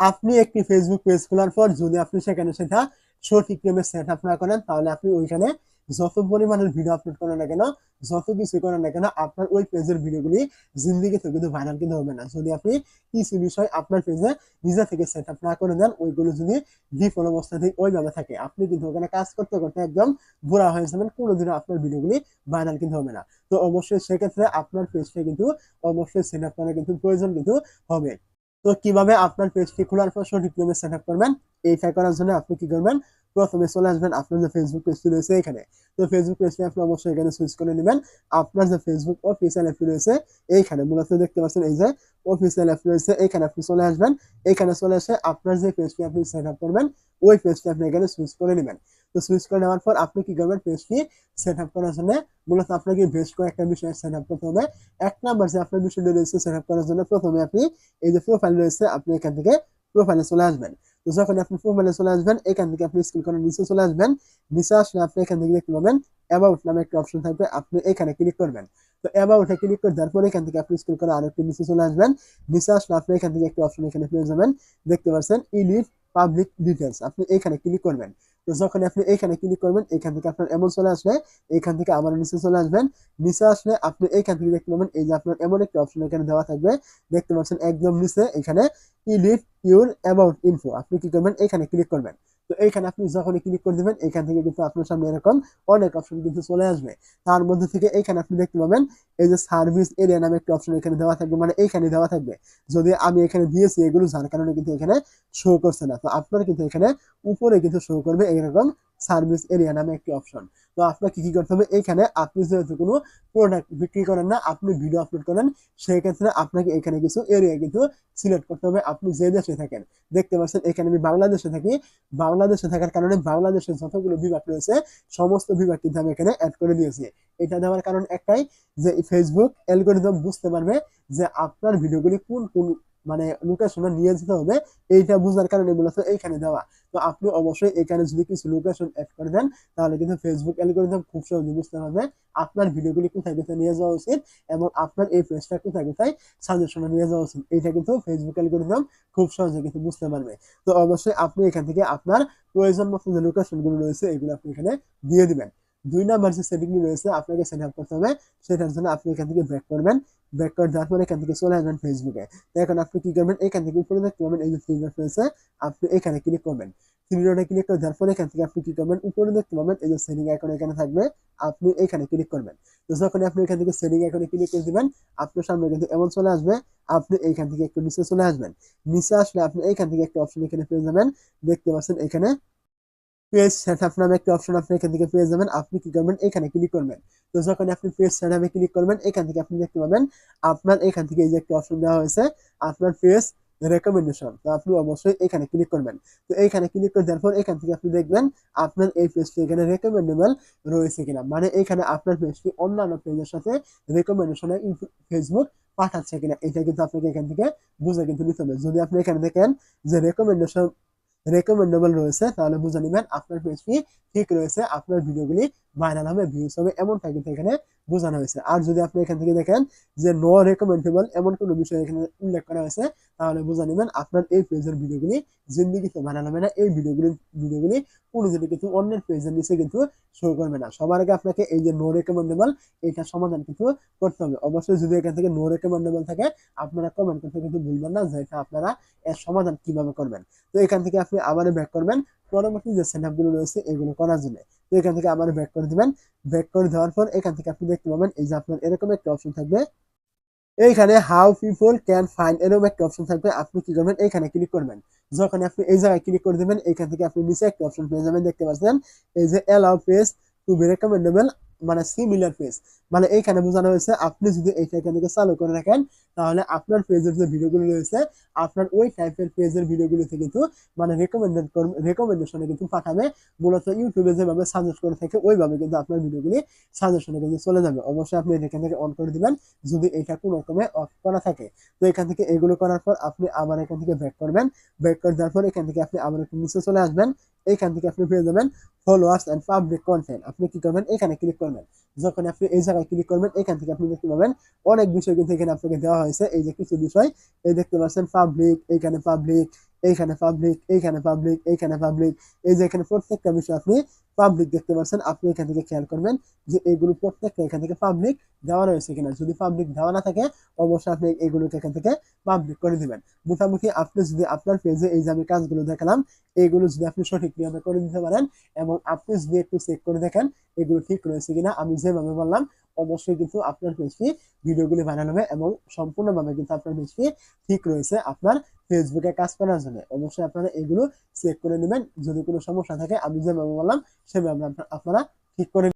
আপনি একটি Facebook page খোলার পর যদি আপনি সেখানে সেটা সঠিক সঠিকভাবে সেট আপ না করেন, তাহলে আপনি ওইখানে যত পরিমাণের ভিডিও আপলোড করেন না কেন, যত কিছু করেন না কেন, আপনার ওই পেজের ভিডিওগুলি জিন্দিগিতে কিন্তু ভাইরাল কিন্তু হবে না। যদি আপনি কিছু বিষয় আপনার পেজে নিজে থেকে সেট আপ না করে দেন, ওইগুলো যদি ডিফল অবস্থাতেই ওইভাবে থাকে, আপনি কিন্তু ওখানে কাজ করতে করতে একদম বুড়া হয়ে যাবেন, কোনোদিনও আপনার ভিডিওগুলি ভাইরাল কিন্তু হবে না। তো অবশ্যই সেক্ষেত্রে আপনার পেজটা কিন্তু অবশ্যই সেট আপ করা কিন্তু প্রয়োজন কিন্তু হবে। তো কীভাবে আপনার পেজটি খোলার পর সঠিকভাবে সেট আপ করবেন এইটা করার জন্য আপনি কি করবেন? প্রথমে চলে আসবেন আপনার যে ফেসবুক পেজটি রয়েছে এখানে। তো ফেসবুক পেজটি আপনি অবশ্যই এখানে সুইচ করে নেবেন। আপনার যে ফেসবুক অফিসিয়াল অ্যাপ রয়েছে এইখানে, মূলত দেখতে পাচ্ছেন এই যে অফিসিয়াল অ্যাপ রয়েছে, এখানে আপনি চলে আসবেন। এখানে চলে এসে আপনার যে পেজটি আপনি সেট আপ করবেন, ওই পেজটি আপনি এখানে সুইচ করে নেবেন। তো সুইচ করে নেওয়ার পর আপনি কি করবেন? পেজটি সেট আপ করার জন্য মূলত আপনাকে বেশ কয়েকটা বিষয় সেট আপ করতে হবে। এক নাম্বার যে আপনার বিষয়টি রয়েছে সেট আপ করার জন্য প্রথমে আপনি এই যে প্রোফাইল রয়েছে, আপনি এখান থেকে প্রোফাইলে চলে আসবেন। তো যখন আপনি প্রোফাইলে চলে আসবেন, এখান থেকে আপনি স্ক্রিন করে নিচে চলে আসবেন। নিচে আসলে আপনি এখান থেকে দেখতে পাবেন অ্যাবাউট নামে একটা অপশন থাকবে, আপনি এখানে ক্লিক করবেন। তো অ্যাবাউটে ক্লিক করে দেওয়ার পরে এখান থেকে আপনি স্ক্রিন করে আরেকটু নিচে চলে আসবেন। নিচে আসলে আপনি এখান থেকে একটা অপশন এখানে পেয়ে যাবেন। দেখতে পাচ্ছেন ইলিট পাবলিক ডিটেলস আপনি এখানে ক্লিক করবেন। তো যখন আপনি এখানে ক্লিক করবেন এখান থেকে আপনার এমন চলে আসবে এখান থেকে আমার নিচে চলে আসবেন। নিচে আসলে আপনি এখান থেকে দেখতে পাবেন, এই যে আপনার এমন একটি অপশন এখানে দেওয়া থাকবে। দেখতে পাচ্ছেন একদম নিচে এখানে ইডিট ইউর অ্যামাউন্ট ইনফো আপনি কি করবেন? এখানে ক্লিক করবেন। তো এইখানে আপনি যখন ক্লিক করে দেবেন এখান থেকে কিন্তু আপনার সামনে এরকম অনেক অপশন কিন্তু চলে আসবে। তার মধ্যে থেকে এইখানে আপনি দেখতে পাবেন, এই যে সার্ভিস এরিয়া নামে একটা অপশন এখানে দেওয়া থাকবে মানে এইখানে দেওয়া থাকবে। যদি আমি এখানে দিয়েছি এগুলো, যার কারণে কিন্তু এখানে শো করছে না। তো আপনার কিন্তু এখানে উপরে কিন্তু শো করবে এরকম সার্ভিস এরিয়া নামে একটি অপশন তো আপনাকে কি করতে হবে? এখানে আপনি যেহেতু কোনো প্রোডাক্ট বিক্রি করেন না, আপনি ভিডিও আপলোড করেন সেই ক্ষেত্রে আপনাকে এখানে কিছু এরিয়া কিন্তু সিলেক্ট করতে হবে। আপনি যে দেশে থাকেন, দেখতে পাচ্ছেন এখানে আমি বাংলাদেশে থাকি। বাংলাদেশে থাকার কারণে বাংলাদেশের যতগুলো বিভাগ রয়েছে, সমস্ত বিভাগ কিন্তু আমি এখানে অ্যাড করে দিয়েছি। এটা দেওয়ার কারণ একটাই যে ফেসবুক অ্যালগোরিদম বুঝতে পারবে যে আপনার ভিডিওগুলি কোন কোন মানে লোকেশনে নিয়ে যেতে হবে। এইটা বোঝার কারণে মূলত এইখানে দেওয়া। তো আপনি অবশ্যই এখানে যদি কিছু লোকেশন অ্যাড করে দেন, তাহলে কিন্তু ফেসবুক অ্যালগোরিদম খুব সহজে বুঝতে পারবে আপনার ভিডিওগুলি কোথায় কোথায় নিয়ে যাওয়া উচিত এবং আপনার এই পেজটা কোথায় কোথায় সাজেশনে নিয়ে যাওয়া উচিত। এইটা কিন্তু ফেসবুক অ্যালগোরিদম খুব সহজে কিন্তু বুঝতে পারবে। তো অবশ্যই আপনি এখান থেকে আপনার প্রয়োজন মতো যে লোকেশনগুলো রয়েছে, এগুলো আপনি এখানে দিয়ে দিবেন। দুই নাম্বার যে সেটিং রয়েছে, আপনাকে সেট আপ করতে হবে। সেটার জন্য আপনি এখান থেকে ব্যাক করবেন। ব্যাক করে দেওয়ার পরে এখান থেকে চলে আসবেন ফেসবুকে তো এখন আপনি কি করবেন? এখান থেকে উপরে দেখতে পাবেন, এই যে থ্রি ডট রয়েছে, আপনি এখানে ক্লিক করবেন। থ্রি ডটে ক্লিক করে দেওয়ার পরে এখান থেকে আপনি কি করবেন? উপরে দেখতে পাবেন, এই যে সেটিং আইকন এখানে থাকবে, আপনি এখানে ক্লিক করবেন। তো যখন আপনি এখান থেকে সেটিং আইকনে ক্লিক করে দিবেন, আপনার সামনে কিন্তু এমন চলে আসবে, আপনি এইখান থেকে একটু নিচে চলে আসবেন। নিচে আসলে আপনি এইখান থেকে একটা অপশন এখানে পেয়ে যাবেন। দেখতে পাচ্ছেন এখানে পেজ সেটআপ নামে একটা অপশন আপনি এখান থেকে পেয়ে যাবেন। আপনি কি করবেন? এখানে ক্লিক করবেন। তো যখন আপনি পেজ সেটআপে ক্লিক করবেন, এখান থেকে আপনি দেখতে পাবেন আপনার এখান থেকে এই যে একটা অপশন দেওয়া হয়েছে, আপনার পেজ রেকমেন্ডেশন তো আপনি অবশ্যই এখানে ক্লিক করবেন। তো এইখানে ক্লিক করে দেওয়ার পর এখান থেকে আপনি দেখবেন আপনার এই পেজটি এখানে রেকমেন্ডেবল রয়েছে কিনা। মানে এখানে আপনার পেজটি অন্যান্য পেজের সাথে রেকমেন্ডেশনে ফেসবুক পাঠাচ্ছে কিনা, এটা কিন্তু আপনাকে এখান থেকে বুঝে কিন্তু নিতে হবে। যদি আপনি এখানে দেখেন যে রেকমেন্ডেশন রেকমেন্ডেবল রয়েছে তাহলে বুঝে নেবেন আপনার পেজটি ঠিক রয়েছে আপনার ভিডিওগুলি ভাইরাল হবে ভিউজ হবে এমনটা কিন্তু এখানে বোঝানো হয়েছে। আর যদি আপনি এখান থেকে দেখেন যে নো রেকমেন্ডেবল এমন কোনো বিষয় এখানে উল্লেখ করা হয়েছে, তাহলে বুঝে নেবেন আপনার এই পেজের ভিডিওগুলি জিন্দিগিতে ভাইরাল হবে না, এই ভিডিওগুলি ভিডিওগুলি কোনো যদি কিন্তু অন্যের পেজের নিচে কিন্তু শো করবে না। সবার আগে আপনাকে এই যে নো রেকমেন্ডেবল এইটার সমাধান কিন্তু করতে হবে। অবশ্যই যদি এখান থেকে নো রেকমেন্ডেবল থাকে, আপনারা কমেন্ট করতে কিন্তু ভুলবেন না যে এটা আপনারা এর সমাধান কীভাবে করবেন। তো এখান থেকে আপনি আবার ব্যাক করবেন। পরবর্তী যে সেটগুলো রয়েছে, এগুলো করার জন্য। তো এখান থেকে আবার ব্যাক করে দিবেন। ব্যাক করে দেওয়ার পর এখান থেকে আপনি দেখতে পাবেন, এই যে আপনার এরকম একটা অপশন থাকবে। এইখানে হাউ পিপল ক্যান ফাইন এরকম একটা অপশন থাকবে, আপনি কি করবেন, এইখানে ক্লিক করবেন। যখন আপনি এই জায়গায় ক্লিক করে দেবেন, এইখান থেকে আপনি নিচে একটা অপশন পেয়ে যাবেন, দেখতে পাচ্ছেন। এই যে allow page to be recommendable মানে সিমিলার পেজ মানে এইখানে বোঝানো হয়েছে, আপনি যদি এইটা এখান থেকে চালু করে রাখেন তাহলে আপনার পেজের যে ভিডিওগুলো রয়েছে, আপনার ওই টাইপের পেজের ভিডিওগুলোতে কিন্তু মানে রেকমেন্ডেড রেকমেন্ডেশনে কিন্তু পাঠাবে। মূলত ইউটিউবে যেভাবে সাজেস্ট করে থাকে, ওইভাবে কিন্তু আপনার ভিডিওগুলি সাজেশনে কিন্তু চলে যাবে। অবশ্যই আপনি এখান থেকে অন করে দিবেন, যদি এটা কোনো রকমে অফ করা থাকে। তো এখান থেকে এগুলো করার পর আপনি আবার এখান থেকে ব্যাক করবেন। ব্যাক করে দেওয়ার পর এখান থেকে আপনি আবার একটু নিচে চলে আসবেন। এখান থেকে আপনি পেয়ে যাবেন ফলোয়ার্স অ্যান্ড পাবলিক কন্টেন্ট আপনি কি করবেন? এখানে ক্লিক করবেন। যখন আপনি এই জায়গায় ক্লিক করবেন, এখান থেকে আপনি দেখতে পাবেন অনেক বিষয় কিন্তু এখানে আপনাকে দেওয়া হয়েছে। এই যে কিছু বিষয়, এই দেখতে পাচ্ছেন পাবলিক এইখানে পাবলিক এইখানে পাবলিক এইখানে পাবলিক এইখানে পাবলিক এই যে এখানে প্রত্যেকটা বিষয় আপনি পাবলিক দেখতে পাচ্ছেন, আপনি এখান থেকে খেয়াল করবেন যে এগুলো প্রত্যেকটা এখান থেকে পাবলিক দেওয়া রয়েছে কিনা। যদি পাবলিক দেওয়া না থাকে, অবশ্যই আপনি এগুলোকে এখান থেকে পাবলিক করে দিবেন। মোটামুটি আপনি যদি আপনার পেজে এই যে আমি কাজগুলো দেখালাম, এগুলো যদি আপনি সঠিক নিয়মে করে দিতে পারেন এবং আপনি যদি একটু চেক করে দেখেন এগুলো ঠিক রয়েছে কিনা, আমি যেভাবে বললাম, অবশ্যই কিন্তু আপনার পেজটি ভিডিওগুলি ভাইরাল হবে এবং সম্পূর্ণভাবে কিন্তু আপনার পেজটি ঠিক রয়েছে আপনার ফেসবুকে কাজ করার জন্য। অবশ্যই আপনারা এগুলো চেক করে নেবেন। যদি কোনো সমস্যা থাকে, আমি যেভাবে বললাম সেভাবে আপনারা ঠিক করে